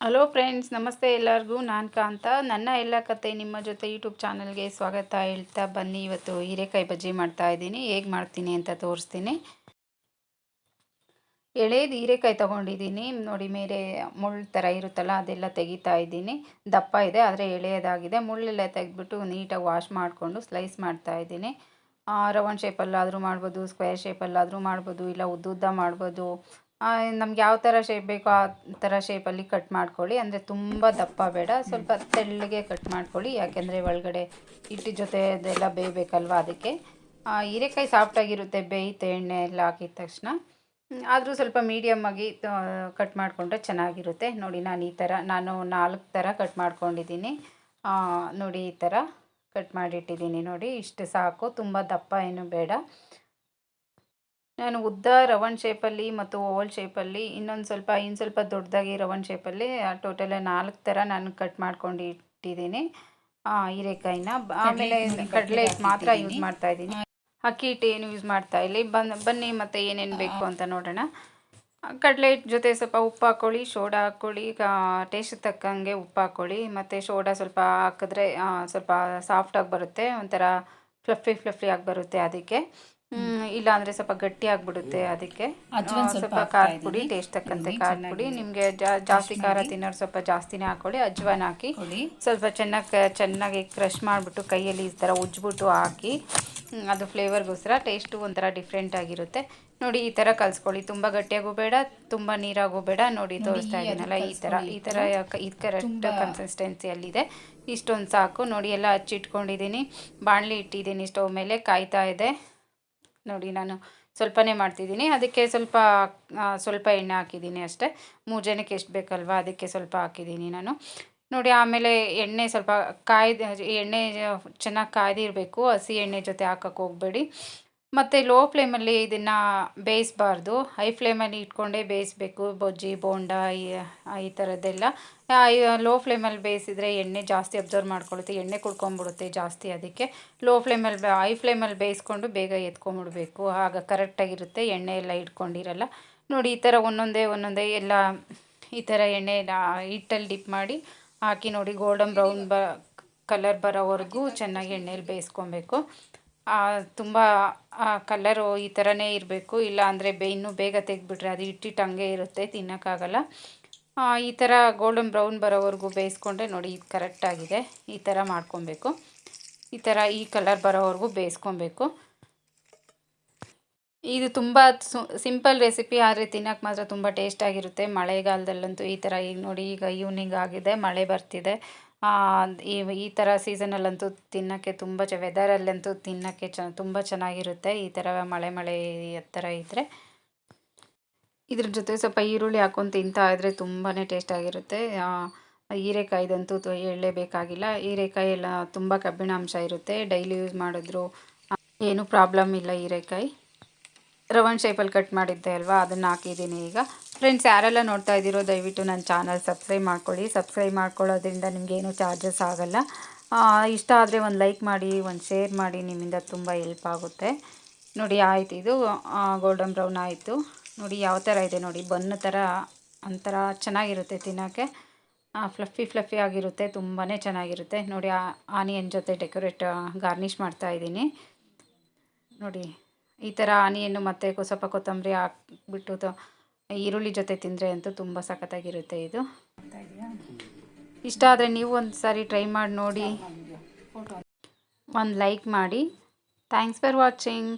Hello friends, ನಮಸ್ತೆ ಎಲ್ಲರಿಗೂ. ನಾನು ಕಾಂತ. ನನ್ನ ಎಲ್ಲ ಕತೆ ನಿಮ್ಮ ಜೊತೆ ಯೂಟ್ಯೂಬ್ ಚಾನಲ್ಗೆ ಸ್ವಾಗತ ಹೇಳ್ತಾ ಬನ್ನಿ. ಇವತ್ತು ಹೀರೆಕಾಯಿ ಬಜ್ಜಿ ಮಾಡ್ತಾ ಇದ್ದೀನಿ. ಹೇಗೆ ಮಾಡ್ತೀನಿ ಅಂತ ತೋರಿಸ್ತೀನಿ. ಎಳೆದು ಹೀರೆಕಾಯಿ ತೊಗೊಂಡಿದ್ದೀನಿ. ನೋಡಿ, ಮೇಲೆ ಮುಳ್ಳು ಥರ ಇರುತ್ತಲ್ಲ, ಅದೆಲ್ಲ ತೆಗಿತಾ ಇದ್ದೀನಿ. ದಪ್ಪ ಇದೆ, ಆದರೆ ಎಳೆಯದಾಗಿದೆ. ಮುಳ್ಳೆಲ್ಲ ತೆಗೆದ್ಬಿಟ್ಟು ನೀಟಾಗಿ ವಾಶ್ ಮಾಡಿಕೊಂಡು ಸ್ಲೈಸ್ ಮಾಡ್ತಾ ಇದ್ದೀನಿ. ರೌಂಡ್ ಶೇಪಲ್ಲಾದರೂ ಮಾಡ್ಬೋದು, ಸ್ಕ್ವೇರ್ ಶೇಪಲ್ಲಾದರೂ ಮಾಡ್ಬೋದು, ಇಲ್ಲ ಉದ್ದುದ್ದ ಮಾಡ್ಬೋದು. ನಮ್ಗೆ ಯಾವ ಥರ ಶೇಪ್ ಬೇಕೋ ಆ ಥರ ಶೇಪಲ್ಲಿ ಕಟ್ ಮಾಡ್ಕೊಳ್ಳಿ. ಅಂದರೆ ತುಂಬ ದಪ್ಪ ಬೇಡ, ಸ್ವಲ್ಪ ತೆಳ್ಳಗೆ ಕಟ್ ಮಾಡ್ಕೊಳ್ಳಿ. ಯಾಕೆಂದರೆ ಒಳಗಡೆ ಹಿಟ್ಟು ಜೊತೆ ಅದೆಲ್ಲ ಬೇಯಬೇಕಲ್ವ ಅದಕ್ಕೆ. ಹೀರೆಕಾಯಿ ಸಾಫ್ಟಾಗಿರುತ್ತೆ ಬೇಯುತ್ತೆ ಎಣ್ಣೆ ಎಲ್ಲ ಹಾಕಿದ ತಕ್ಷಣ. ಆದರೂ ಸ್ವಲ್ಪ ಮೀಡಿಯಮ್ ಆಗಿ ಕಟ್ ಮಾಡಿಕೊಂಡ್ರೆ ಚೆನ್ನಾಗಿರುತ್ತೆ. ನೋಡಿ, ನಾನು ಈ ಥರ, ನಾನು ನಾಲ್ಕು ಥರ ಕಟ್ ಮಾಡ್ಕೊಂಡಿದ್ದೀನಿ. ನೋಡಿ ಈ ಥರ. ಕಟ್ ಮಾಡಿಟ್ಟಿದ್ದೀನಿ ನೋಡಿ ಇಷ್ಟು ಸಾಕು ತುಂಬ ದಪ್ಪ ಏನು ಬೇಡ. ನಾನು ಉದ್ದ ರವನ್ ಶೇಪಲ್ಲಿ ಮತ್ತು ಓವಲ್ ಶೇಪಲ್ಲಿ ಇನ್ನೊಂದು ಸ್ವಲ್ಪ ಇನ್ನು ಸ್ವಲ್ಪ ದೊಡ್ಡದಾಗಿ ರವನ್ ಶೇಪಲ್ಲಿ ಟೋಟಲ್ ನಾಲ್ಕು ಥರ ನಾನು ಕಟ್ ಮಾಡ್ಕೊಂಡು ಇಟ್ಟಿದ್ದೀನಿ ಹೀರೆಕಾಯಿನ. ಆಮೇಲೆ ಕಡಲೆ ಮಾತ್ರ ಯೂಸ್ ಮಾಡ್ತಾ ಇದ್ದೀನಿ. ಅಕ್ಕಿ ಹಿಟ್ಟು ಏನು ಯೂಸ್ ಮಾಡ್ತಾ ಇಲ್ಲಿ? ಬನ್ ಬನ್ನಿ ಮತ್ತು ಏನೇನು ಬೇಕು ಅಂತ ನೋಡೋಣ. ಕಡಲೆ ಹಿಟ್ಟು ಜೊತೆ ಸ್ವಲ್ಪ ಉಪ್ಪು ಹಾಕ್ಕೊಳ್ಳಿ ಸೋಡಾ ಹಾಕ್ಕೊಳ್ಳಿ ಟೇಸ್ಟ್ ತಕ್ಕಂಗೆ ಉಪ್ಪು ಹಾಕ್ಕೊಳ್ಳಿ ಮತ್ತು ಸೋಡಾ ಸ್ವಲ್ಪ ಹಾಕಿದ್ರೆ ಸ್ವಲ್ಪ ಸಾಫ್ಟಾಗಿ ಬರುತ್ತೆ ಒಂಥರ ಫ್ಲಫಿ ಫ್ಲಫಿ ಆಗಿ ಬರುತ್ತೆ ಅದಕ್ಕೆ. ಇಲ್ಲ ಅಂದರೆ ಸ್ವಲ್ಪ ಗಟ್ಟಿ ಆಗಿಬಿಡುತ್ತೆ ಅದಕ್ಕೆ. ಸ್ವಲ್ಪ ಖಾರ ಪುಡಿ ಟೇಸ್ಟ್ ತಕ್ಕಂತೆ ಖಾರ ಪುಡಿ. ನಿಮಗೆ ಜಾಸ್ತಿ ಖಾರ ತಿನ್ನೋರು ಸ್ವಲ್ಪ ಜಾಸ್ತಿನೇ ಹಾಕೊಳ್ಳಿ ಅಜ್ವಾನ ಹಾಕಿ. ಸ್ವಲ್ಪ ಚೆನ್ನಾಗಿ ಚೆನ್ನಾಗಿ ಕ್ರಷ್ ಮಾಡಿಬಿಟ್ಟು ಕೈಯಲ್ಲಿ ಈ ಥರ ಉಜ್ಜಿಬಿಟ್ಟು ಹಾಕಿ. ಅದು ಫ್ಲೇವರ್ಗೋಸ್ಕರ ಟೇಸ್ಟು ಒಂಥರ ಡಿಫ್ರೆಂಟ್ ಆಗಿರುತ್ತೆ. ನೋಡಿ ಈ ಥರ ಕಲಿಸ್ಕೊಳ್ಳಿ. ತುಂಬ ಗಟ್ಟಿಯಾಗೂ ಬೇಡ ತುಂಬ ನೀರಾಗೂ ಬೇಡ. ನೋಡಿ ತೋರಿಸ್ತಾ ಇದ್ದೀನಲ್ಲ ಈ ಥರ ಈ ಥರ ಇದು ಕರೆಕ್ಟ್ ಕನ್ಸಿಸ್ಟೆನ್ಸಿಯಲ್ಲಿದೆ ಇಷ್ಟೊಂದು ಸಾಕು. ನೋಡಿ ಎಲ್ಲ ಹಚ್ಚಿಟ್ಕೊಂಡಿದ್ದೀನಿ. ಬಾಣಲಿ ಇಟ್ಟಿದ್ದೀನಿ ಸ್ಟವ್ ಮೇಲೆ. ಕಾಯ್ತಾ ಇದೆ. ನೋಡಿ ನಾನು ಸ್ವಲ್ಪನೇ ಮಾಡ್ತಿದ್ದೀನಿ. ಅದಕ್ಕೆ ಸ್ವಲ್ಪ ಸ್ವಲ್ಪ ಎಣ್ಣೆ ಹಾಕಿದ್ದೀನಿ ಅಷ್ಟೇ. ಮೂರು ಜನಕ್ಕೆ ಎಷ್ಟು ಬೇಕಲ್ವಾ ಅದಕ್ಕೆ ಸ್ವಲ್ಪ ಹಾಕಿದ್ದೀನಿ ನಾನು. ನೋಡಿ, ಆಮೇಲೆ ಎಣ್ಣೆ ಸ್ವಲ್ಪ ಕಾಯ್ದು ಎಣ್ಣೆ ಚೆನ್ನಾಗಿ ಕಾಯ್ದಿರಬೇಕು. ಹಸಿ ಎಣ್ಣೆ ಜೊತೆ ಹಾಕಕ್ಕೆ ಹೋಗಬೇಡಿ. ಮತ್ತು ಲೋ ಫ್ಲೇಮಲ್ಲಿ ಇದನ್ನು ಬೇಯಿಸಬಾರ್ದು. ಹೈ ಫ್ಲೇಮಲ್ಲಿ ಇಟ್ಕೊಂಡೇ ಬೇಯಿಸ್ಬೇಕು. ಬೊಜ್ಜಿ, ಬೋಂಡ, ಈ ಥರದ್ದೆಲ್ಲ ಲೋ ಫ್ಲೇಮಲ್ಲಿ ಬೇಯಿಸಿದರೆ ಎಣ್ಣೆ ಜಾಸ್ತಿ ಅಬ್ಸರ್ವ್ ಮಾಡ್ಕೊಳುತ್ತೆ. ಎಣ್ಣೆ ಕುಡ್ಕೊಂಬಿಡುತ್ತೆ ಜಾಸ್ತಿ ಅದಕ್ಕೆ. ಲೋ ಫ್ಲೇಮಲ್ಲಿ ಹೈ ಫ್ಲೇಮಲ್ಲಿ ಬೇಯಿಸ್ಕೊಂಡು ಬೇಗ ಎತ್ಕೊಂಬಿಡ್ಬೇಕು. ಆಗ ಕರೆಕ್ಟಾಗಿರುತ್ತೆ ಎಣ್ಣೆ ಎಲ್ಲ ಇಟ್ಕೊಂಡಿರಲ್ಲ. ನೋಡಿ, ಈ ಥರ ಒಂದೊಂದೇ ಒಂದೊಂದೇ ಎಲ್ಲ ಈ ಥರ ಎಣ್ಣೆ ಹಿಟ್ಟಲ್ಲಿ ಡಿಪ್ ಮಾಡಿ ಹಾಕಿ ನೋಡಿ, ಗೋಲ್ಡನ್ ಬ್ರೌನ್ ಬ, ಕಲರ್ ಬರೋವರೆಗೂ ಚೆನ್ನಾಗಿ ಎಣ್ಣೆಯಲ್ಲಿ ಬೇಯಿಸ್ಕೊಬೇಕು. ತುಂಬ ಕಲರು ಈ ಥರನೇ ಇರಬೇಕು. ಇಲ್ಲ ಅಂದರೆ ಬೇ, ಇನ್ನೂ ಬೇಗ ತೆಗೆದ್ಬಿಟ್ರೆ ಅದು ಇಟ್ಟಿಟ್ಟು ಹಂಗೆ ಇರುತ್ತೆ, ತಿನ್ನೋಕ್ಕಾಗಲ್ಲ. ಈ ಥರ ಗೋಲ್ಡನ್ ಬ್ರೌನ್ ಬರೋವರೆಗೂ ಬೇಯಿಸ್ಕೊಂಡ್ರೆ ನೋಡಿ, ಇದು ಕರೆಕ್ಟಾಗಿದೆ. ಈ ಥರ ಮಾಡ್ಕೊಬೇಕು. ಈ ಥರ ಈ ಕಲರ್ ಬರೋವರೆಗೂ ಬೇಯಿಸ್ಕೊಬೇಕು. ಇದು ತುಂಬ ಸಿಂಪಲ್ ರೆಸಿಪಿ, ಆದರೆ ತಿನ್ನೋಕೆ ಮಾತ್ರ ತುಂಬ ಟೇಸ್ಟಾಗಿರುತ್ತೆ ಮಳೆಗಾಲದಲ್ಲಂತೂ ಈ ಥರ ಈಗ ನೋಡಿ, ಈಗ ಈವ್ನಿಂಗ್ ಆಗಿದೆ, ಮಳೆ ಬರ್ತಿದೆ. ಈ ಈ ಥರ ಸೀಸನಲ್ಲಂತೂ ತಿನ್ನೋಕ್ಕೆ ತುಂಬ ಚ ವೆದರಲ್ಲಂತೂ ತಿನ್ನೋಕ್ಕೆ ಚ, ತುಂಬ ಚೆನ್ನಾಗಿರುತ್ತೆ. ಈ ಥರ ಮಳೆ ಮಳೆ ಎತ್ತರ ಇದ್ದರೆ ಇದ್ರ ಜೊತೆ ಸ್ವಲ್ಪ ಈರುಳ್ಳಿ ಹಾಕೊಂಡು ತಿಂತಾ ಇದ್ದರೆ ತುಂಬಾ ಟೇಸ್ಟಾಗಿರುತ್ತೆ ಹೀರೆಕಾಯ್ದಂತೂ ಹೇಳಲೇಬೇಕಾಗಿಲ್ಲ. ಹೀರೆಕಾಯಿ ಎಲ್ಲ ತುಂಬ ಕಬ್ಬಿಣಾಂಶ ಇರುತ್ತೆ. ಡೈಲಿ ಯೂಸ್ ಮಾಡಿದ್ರು ಏನೂ ಪ್ರಾಬ್ಲಮ್ ಇಲ್ಲ ಹೀರೆಕಾಯಿ. ರವನ್ ಶೇಪಲ್ಲಿ ಕಟ್ ಮಾಡಿದ್ದೆ ಅಲ್ವಾ? ಅದನ್ನು ಹಾಕಿದ್ದೀನಿ ಈಗ. ಫ್ರೆಂಡ್ಸ್ ಯಾರೆಲ್ಲ ನೋಡ್ತಾ ಇದ್ದೀರೋ ದಯವಿಟ್ಟು ನನ್ನ ಚಾನಲ್ ಸಬ್ಸ್ಕ್ರೈಬ್ ಮಾಡ್ಕೊಳ್ಳಿ. ಸಬ್ಸ್ಕ್ರೈಬ್ ಮಾಡ್ಕೊಳ್ಳೋದ್ರಿಂದ ನಿಮಗೇನು ಚಾರ್ಜಸ್ ಆಗೋಲ್ಲ. ಇಷ್ಟ ಆದರೆ ಒಂದು ಲೈಕ್ ಮಾಡಿ, ಒಂದು ಶೇರ್ ಮಾಡಿ, ನಿಮ್ಮಿಂದ ತುಂಬ ಹೆಲ್ಪ್ ಆಗುತ್ತೆ. ನೋಡಿ, ಆಯ್ತು ಇದು. ಗೋಲ್ಡನ್ ಬ್ರೌನ್ ಆಯಿತು. ನೋಡಿ, ಯಾವ ಥರ ಇದೆ ನೋಡಿ. ಬನ್ನ ಥರ ಒಂಥರ ಚೆನ್ನಾಗಿರುತ್ತೆ ತಿನ್ನೋಕ್ಕೆ. ಫ್ಲಫಿ ಫ್ಲಫಿ ಆಗಿರುತ್ತೆ. ತುಂಬಾ ಚೆನ್ನಾಗಿರುತ್ತೆ. ನೋಡಿ ಆನಿಯನ್ ಜೊತೆ ಡೆಕೋರೇಟ್ ಗಾರ್ನಿಷ್ ಮಾಡ್ತಾ ಇದ್ದೀನಿ. ನೋಡಿ ಈ ಥರ ಆನಿಯನ್ನು ಮತ್ತು ಸ್ವಲ್ಪ ಕೊತ್ತಂಬರಿ ಹಾಕ್ಬಿಟ್ಟು ಈರುಳ್ಳಿ ಜೊತೆ ತಿಂದರೆ ಅಂತೂ ತುಂಬ ಸಖತ್ತಾಗಿರುತ್ತೆ ಇದು. ಇಷ್ಟ ಆದರೆ ನೀವು ಒಂದು ಸಾರಿ ಟ್ರೈ ಮಾಡಿ ನೋಡಿ. ಒಂದು ಲೈಕ್ ಮಾಡಿ. Thanks for watching